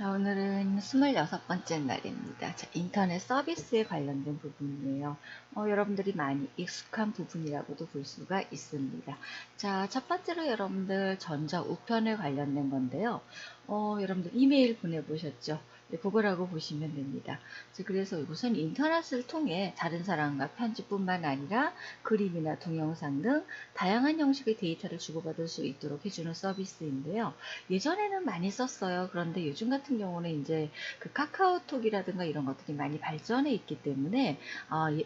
자, 오늘은 26번째 날입니다. 자, 인터넷 서비스에 관련된 부분이에요. 어, 여러분들이 많이 익숙한 부분이라고도 볼 수가 있습니다. 자, 첫 번째로 여러분들 전자 우편에 관련된 건데요. 어, 여러분들 이메일 보내보셨죠? 네, 그거라고 보시면 됩니다. 자, 그래서 이것은 인터넷을 통해 다른 사람과 편집뿐만 아니라 그림이나 동영상 등 다양한 형식의 데이터를 주고받을 수 있도록 해주는 서비스인데요. 예전에는 많이 썼어요. 그런데 요즘 같은 경우는 이제 그 카카오톡이라든가 이런 것들이 많이 발전해 있기 때문에 어, 예,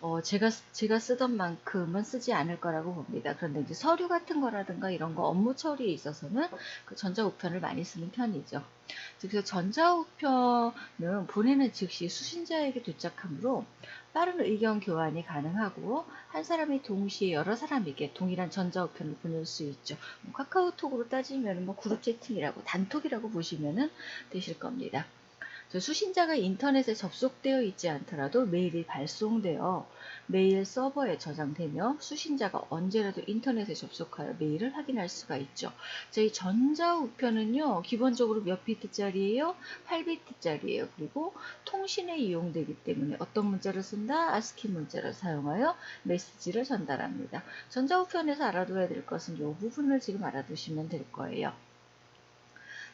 어, 제가 제가 쓰던 만큼은 쓰지 않을 거라고 봅니다. 그런데 이제 서류 같은 거라든가 이런 거 업무 처리에 있어서는 그 전자 우편을 많이 쓰는 편이죠. 그래서 전자우편은 보내는 즉시 수신자에게 도착하므로 빠른 의견 교환이 가능하고 한 사람이 동시에 여러 사람에게 동일한 전자우편을 보낼 수 있죠. 뭐 카카오톡으로 따지면 뭐 그룹 채팅이라고 단톡이라고 보시면 되실 겁니다. 수신자가 인터넷에 접속되어 있지 않더라도 메일이 발송되어 메일 서버에 저장되며 수신자가 언제라도 인터넷에 접속하여 메일을 확인할 수가 있죠. 저희 전자우편은요, 기본적으로 몇 비트짜리예요? 8비트짜리예요. 그리고 통신에 이용되기 때문에 어떤 문자를 쓴다? 아스키 문자를 사용하여 메시지를 전달합니다. 전자우편에서 알아둬야 될 것은 이 부분을 지금 알아두시면 될 거예요.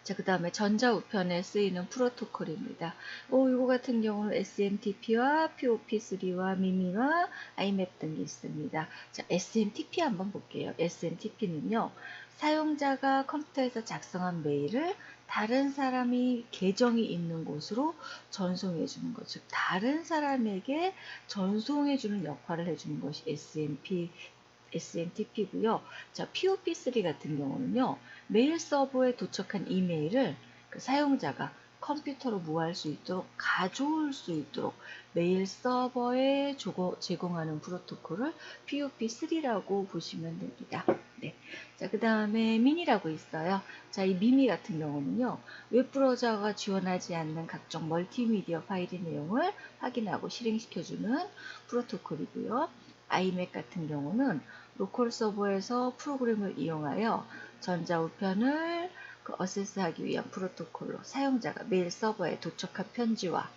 자, 그 다음에 전자우편에 쓰이는 프로토콜입니다. 오, 이거 같은 경우는 SMTP와 POP3와 미미와 IMAP 등이 있습니다. 자, SMTP 한번 볼게요. SMTP는요, 사용자가 컴퓨터에서 작성한 메일을 다른 사람이 계정이 있는 곳으로 전송해 주는 것, 즉 다른 사람에게 전송해 주는 역할을 해 주는 것이 SMP SMTP고요. 자, POP3 같은 경우는요. 메일 서버에 도착한 이메일을 그 사용자가 컴퓨터로 무할 수 있도록 가져올 수 있도록 메일 서버에 제공하는 프로토콜을 POP3라고 보시면 됩니다. 네. 자, 그 다음에 미니라고 있어요. 자, 이 미미 같은 경우는요, 웹브라우저가 지원하지 않는 각종 멀티미디어 파일의 내용을 확인하고 실행시켜주는 프로토콜이고요. iMac 같은 경우는 로컬 서버에서 프로그램을 이용하여 전자우편을 그 어세스하기 위한 프로토콜로 사용자가 메일 서버에 도착한 편지와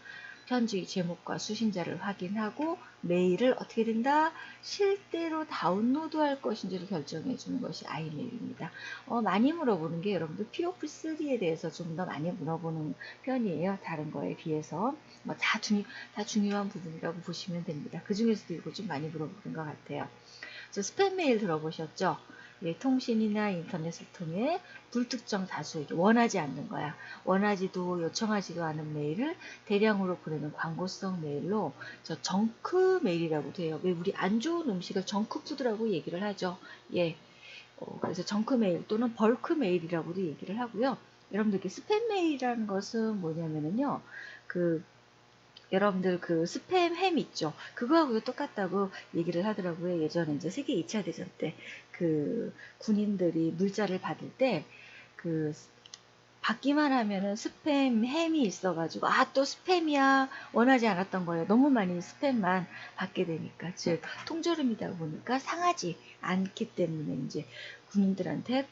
편지 제목과 수신자를 확인하고 메일을 어떻게 된다? 실대로 다운로드할 것인지를 결정해 주는 것이 아이메일입니다. 어, 많이 물어보는 게 여러분들 POP3에 대해서 좀 더 많이 물어보는 편이에요. 다른 거에 비해서 뭐 다, 중요, 다 중요한 부분이라고 보시면 됩니다. 그 중에서도 이거 좀 많이 물어보는 것 같아요. 스팸 메일 들어보셨죠? 예, 통신이나 인터넷을 통해 불특정 다수에게 원하지 않는 거야. 원하지도 요청하지도 않은 메일을 대량으로 보내는 광고성 메일로 저 정크 메일이라고 돼요. 왜 우리 안 좋은 음식을 정크 푸드라고 얘기를 하죠. 예. 어, 그래서 정크 메일 또는 벌크 메일이라고도 얘기를 하고요. 여러분들 께 스팸 메일이라는 것은 뭐냐면은요. 그 여러분들 그 스팸 햄 있죠. 그거하고 똑같다고 얘기를 하더라고요. 예전에 이제 세계 2차 대전 때 그 군인들이 물자를 받을 때 그 받기만 하면은 스팸 햄이 있어가지고 아 또 스팸이야 원하지 않았던 거예요. 너무 많이 스팸만 받게 되니까 즉 통조림이다 보니까 상하지 않기 때문에 이제 군인들한테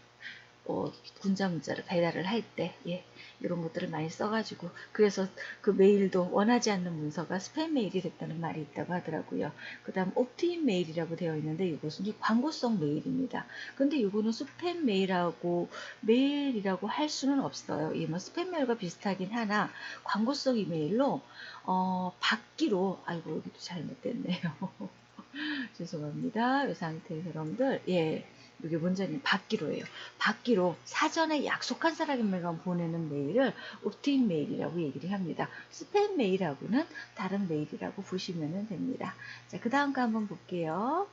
어, 군자 문자를 배달을 할 때, 예, 이런 것들을 많이 써가지고, 그래서 그 메일도 원하지 않는 문서가 스팸 메일이 됐다는 말이 있다고 하더라고요. 그 다음 옵트인 메일이라고 되어 있는데, 이것은 광고성 메일입니다. 근데 이거는 스팸 메일하고 메일이라고 할 수는 없어요. 예, 뭐 스팸 메일과 비슷하긴 하나, 광고성 이메일로, 어, 받기로, 아이고, 여기도 잘못됐네요. 죄송합니다. 이 상태에서 여러분들, 예. 이게 문제는 받기로예요. 받기로 사전에 약속한 사람에게만 보내는 메일을 옵트인 메일이라고 얘기를 합니다. 스팸 메일하고는 다른 메일이라고 보시면 됩니다. 자, 그 다음 거 한번 볼게요.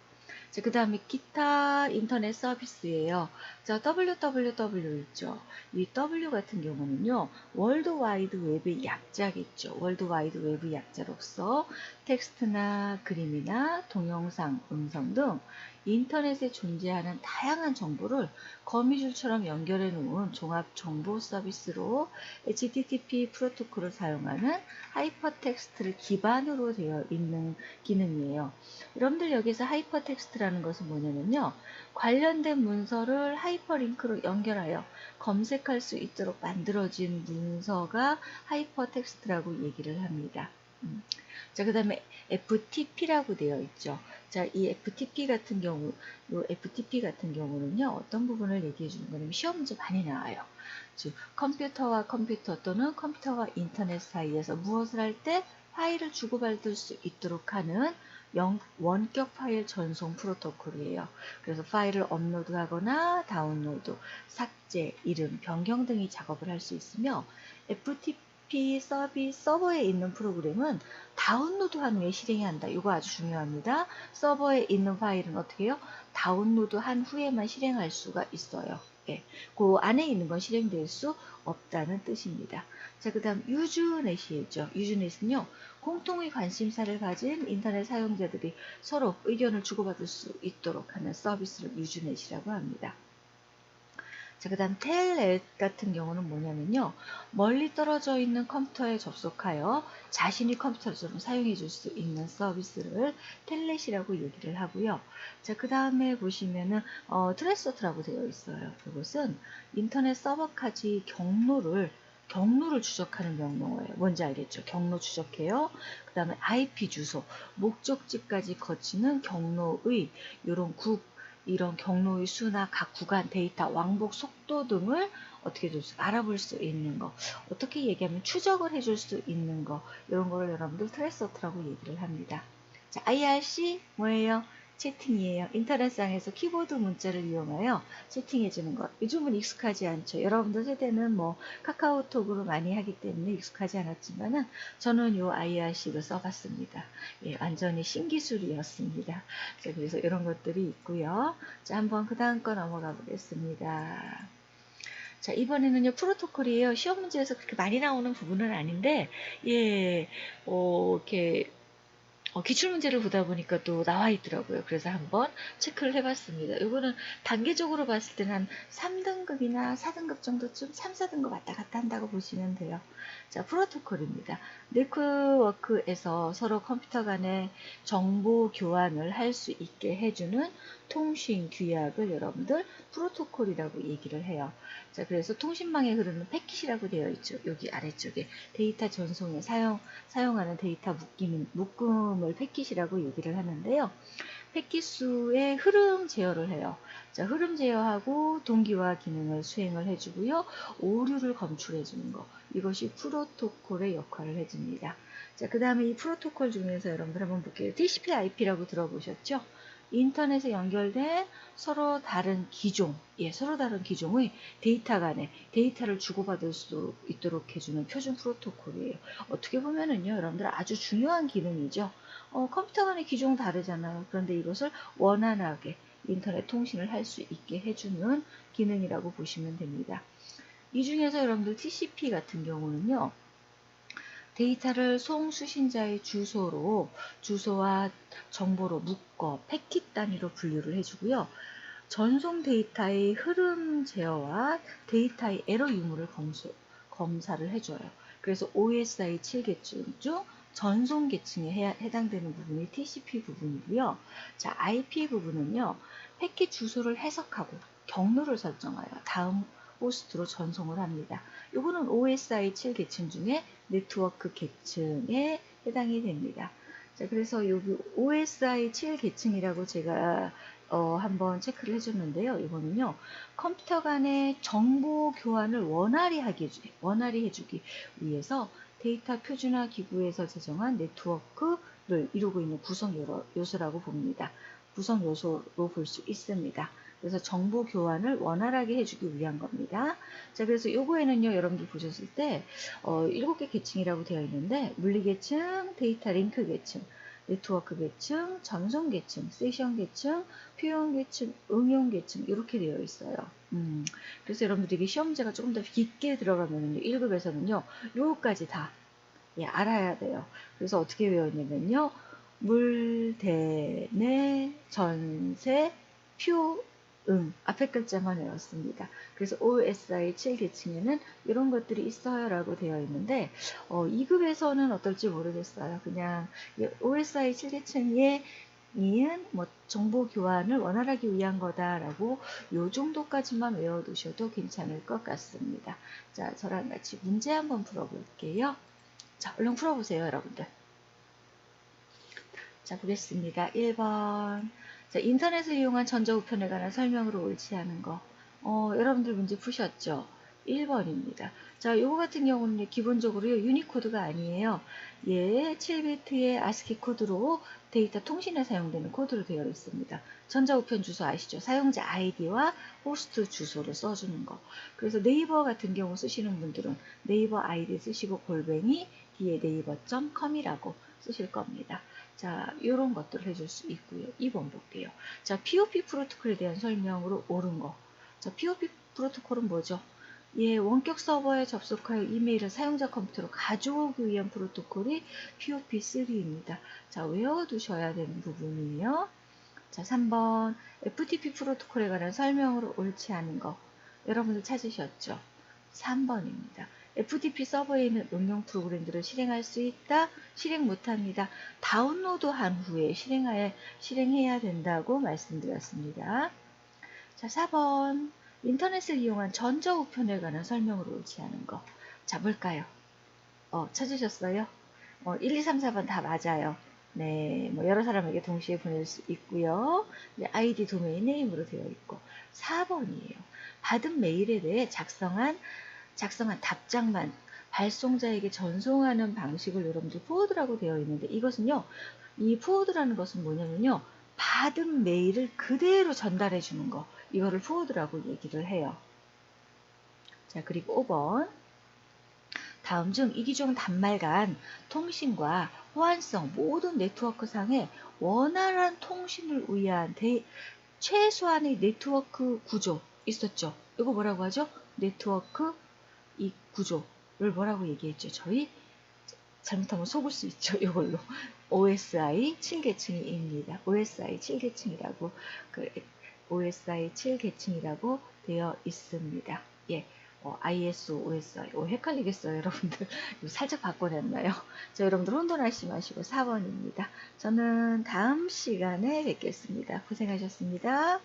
자, 그 다음에 기타 인터넷 서비스예요. 자, www 있죠. 이 W 같은 경우는요, 월드 와이드 웹의 약자겠죠. 월드 와이드 웹의 약자로서 텍스트나 그림이나 동영상, 음성 등 인터넷에 존재하는 다양한 정보를 거미줄처럼 연결해 놓은 종합 정보 서비스로 HTTP 프로토콜을 사용하는 하이퍼텍스트를 기반으로 되어 있는 기능이에요. 여러분들 여기서 하이퍼텍스트라 하이퍼텍스트라는 것은 뭐냐면요. 관련된 문서를 하이퍼링크로 연결하여 검색할 수 있도록 만들어진 문서가 하이퍼텍스트라고 얘기를 합니다. 음. 자, 그 다음에 FTP라고 되어 있죠. 자, 이 FTP 같은 경우, 요 FTP 같은 경우는요, 어떤 부분을 얘기해 주는 거냐면 시험 문제 많이 나와요. 즉, 컴퓨터와 컴퓨터 또는 컴퓨터와 인터넷 사이에서 무엇을 할 때 파일을 주고받을 수 있도록 하는 영, 원격 파일 전송 프로토콜이에요. 그래서 파일을 업로드하거나 다운로드, 삭제, 이름, 변경 등의 작업을 할 수 있으며 FTP 서비스 서버에 있는 프로그램은 다운로드한 후에 실행한다. 이거 아주 중요합니다. 서버에 있는 파일은 어떻게 해요? 다운로드한 후에만 실행할 수가 있어요. 예, 그 안에 있는 건 실행될 수 없다는 뜻입니다. 자, 그 다음 유즈넷이죠. 유즈넷은요. 공통의 관심사를 가진 인터넷 사용자들이 서로 의견을 주고받을 수 있도록 하는 서비스를 유즈넷이라고 합니다. 자, 그 다음 텔넷 같은 경우는 뭐냐면요. 멀리 떨어져 있는 컴퓨터에 접속하여 자신이 컴퓨터처럼 사용해 줄 수 있는 서비스를 텔넷이라고 얘기를 하고요. 자, 그 다음에 보시면은 어, 트레서트라고 되어 있어요. 이것은 인터넷 서버까지 경로를 경로를 추적하는 명령어예요. 뭔지 알겠죠? 경로 추적해요. 그 다음에 IP 주소, 목적지까지 거치는 경로의 이런 국 이런 경로의 수나 각 구간 데이터 왕복 속도 등을 어떻게 줄 수, 알아볼 수 있는 거 어떻게 얘기하면 추적을 해줄 수 있는 거 이런 거를 여러분들 트레서트라고 얘기를 합니다. 자, IRC 뭐예요? 채팅이에요. 인터넷상에서 키보드 문자를 이용하여 채팅해 주는 것. 요즘은 익숙하지 않죠. 여러분들 세대는 뭐 카카오톡으로 많이 하기 때문에 익숙하지 않았지만은 저는 요 IRC를 써봤습니다. 예, 완전히 신기술이었습니다. 자, 그래서 이런 것들이 있고요. 자, 한번 그 다음 거 넘어가 보겠습니다. 자, 이번에는요, 프로토콜이에요. 시험 문제에서 그렇게 많이 나오는 부분은 아닌데, 예, 어, 이렇게, 어, 기출문제를 보다 보니까 또 나와 있더라고요. 그래서 한번 체크를 해봤습니다. 이거는 단계적으로 봤을 때는 한 3등급이나 4등급 정도쯤 3, 4등급 왔다 갔다 한다고 보시면 돼요. 자, 프로토콜입니다. 네트워크에서 서로 컴퓨터 간의 정보 교환을 할 수 있게 해주는 통신 규약을 여러분들 프로토콜이라고 얘기를 해요. 자, 그래서 통신망에 흐르는 패킷이라고 되어 있죠. 여기 아래쪽에 데이터 전송에 사용, 사용하는 데이터 묶임, 묶음을 패킷이라고 얘기를 하는데요. 패킷 수의 흐름 제어를 해요. 자, 흐름 제어하고 동기화 기능을 수행을 해주고요. 오류를 검출해 주는 거. 이것이 프로토콜의 역할을 해줍니다. 자, 그 다음에 이 프로토콜 중에서 여러분들 한번 볼게요. TCP/IP라고 들어보셨죠? 인터넷에 연결된 서로 다른 기종, 예, 서로 다른 기종의 데이터 간에 데이터를 주고받을 수 있도록 해주는 표준 프로토콜이에요. 어떻게 보면은요, 여러분들 아주 중요한 기능이죠. 어, 컴퓨터 간의 기종 다르잖아요. 그런데 이것을 원활하게 인터넷 통신을 할 수 있게 해주는 기능이라고 보시면 됩니다. 이 중에서 여러분들 TCP 같은 경우는요, 데이터를 송수신자의 주소로 주소와 정보로 묶어 패킷 단위로 분류를 해주고요. 전송 데이터의 흐름 제어와 데이터의 에러 유무를 검수, 검사를 해줘요. 그래서 OSI 7계층 중 전송 계층에 해당되는 부분이 TCP 부분이고요. 자, IP 부분은요. 패킷 주소를 해석하고 경로를 설정하여 다음 호스트로 전송을 합니다. 이거는 OSI 7 계층 중에 네트워크 계층에 해당이 됩니다. 자, 그래서 여기 OSI 7 계층이라고 제가 어, 한번 체크를 해줬는데요. 이거는요, 컴퓨터 간의 정보 교환을 원활히 하기, 원활히 해주기 위해서 데이터 표준화 기구에서 제정한 네트워크를 이루고 있는 구성 요소라고 봅니다. 구성 요소로 볼 수 있습니다. 그래서 정보 교환을 원활하게 해주기 위한 겁니다. 자, 그래서 요거에는요, 여러분들 보셨을 때, 어, 7개 계층이라고 되어 있는데, 물리 계층, 데이터 링크 계층, 네트워크 계층, 전송 계층, 세션 계층, 표현 계층, 응용 계층, 이렇게 되어 있어요. 음, 그래서 여러분들이 시험 문제가 조금 더 깊게 들어가면요, 1급에서는요, 요거까지 다, 예, 알아야 돼요. 그래서 어떻게 외웠냐면요, 물, 대, 내, 전세, 표, 응, 앞에 글자만 외웠습니다. 그래서 OSI 7계층에는 이런 것들이 있어요 라고 되어 있는데 어, 2급에서는 어떨지 모르겠어요. 그냥 OSI 7계층에 니은 뭐 정보 교환을 원활하게 위한 거다라고 요 정도까지만 외워두셔도 괜찮을 것 같습니다. 자, 저랑 같이 문제 한번 풀어볼게요. 자, 얼른 풀어보세요, 여러분들. 자, 보겠습니다. 1번. 자, 인터넷을 이용한 전자 우편에 관한 설명으로 옳지 않은 거. 어, 여러분들 문제 푸셨죠? 1번입니다. 자, 요거 같은 경우는 기본적으로 유니코드가 아니에요. 얘 7비트의 아스키 코드로 데이터 통신에 사용되는 코드로 되어 있습니다. 전자우편 주소 아시죠? 사용자 아이디와 호스트 주소를 써주는 거. 그래서 네이버 같은 경우 쓰시는 분들은 네이버 아이디 쓰시고 골뱅이 뒤에 네이버.com이라고 쓰실 겁니다. 자, 이런 것들을 해줄 수 있고요. 2번 볼게요. 자, POP 프로토콜에 대한 설명으로 옳은 거. 자, POP 프로토콜은 뭐죠? 예, 원격 서버에 접속하여 이메일을 사용자 컴퓨터로 가져오기 위한 프로토콜이 POP3입니다. 자, 외워두셔야 되는 부분이에요. 자, 3번 FTP 프로토콜에 관한 설명으로 옳지 않은 거. 여러분들 찾으셨죠? 3번입니다. FTP 서버에 있는 응용 프로그램들을 실행할 수 있다? 실행 못합니다. 다운로드한 후에 실행하여, 실행해야 된다고 말씀드렸습니다. 자, 4번. 인터넷을 이용한 전자 우편에 관한 설명으로 않은 거. 자, 뭘까요? 어, 찾으셨어요? 어, 1, 2, 3, 4번 다 맞아요. 네, 뭐 여러 사람에게 동시에 보낼 수 있고요. 아이디 도메인 네임으로 되어 있고 4번이에요. 받은 메일에 대해 작성한 작성한 답장만 발송자에게 전송하는 방식을 여러분들 포워드라고 되어 있는데 이것은요. 이 포워드라는 것은 뭐냐면요. 받은 메일을 그대로 전달해 주는 거. 이거를 포워드라고 얘기를 해요. 자, 그리고 5번. 다음 중 이기종 단말 간 통신과 호환성 모든 네트워크상의 원활한 통신을 위한 대, 최소한의 네트워크 구조 있었죠. 이거 뭐라고 하죠? 네트워크 이 구조를 뭐라고 얘기했죠? 저희 잘못하면 속을 수 있죠. 이걸로 OSI 7계층입니다. OSI 7계층이라고 그 OSI 7계층이라고 되어 있습니다. 예. 어, ISO, OSI. 어, 헷갈리겠어요, 여러분들. 살짝 바꿔냈나요? 자, 여러분들 혼돈하지 마시고 4번입니다. 저는 다음 시간에 뵙겠습니다. 고생하셨습니다.